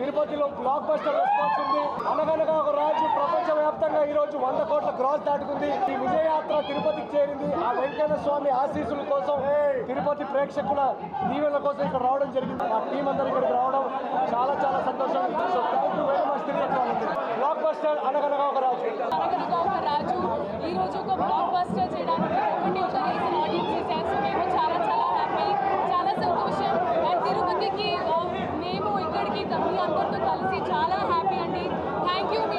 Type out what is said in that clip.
తిరుపతిలో block buster response ఉంది. అనగనగా ఒక రాజు ప్రపంచ వ్యాప్తంగా ఈ రోజు వంద కోట్ల గ్రాస్ దాటుకుంది. ఈ విజయయాత్ర తిరుపతికి చేరింది. ఆ వెంకన్న స్వామి ఆశీస్సుల కోసం తిరుపతి ప్రేక్షకుల దీవెన కోసం ఇక్కడ రావడం జరిగింది. ఆ టీం అందరూ ఇక్కడికి రావడం చాలా చాలా సంతోషం. So thank you very much Tirupati blockbuster Anaganaga Oka Raju. ఈ రోజు ఒక అందరితో కలిసి చాలా హ్యాపీ అండి. Thank you me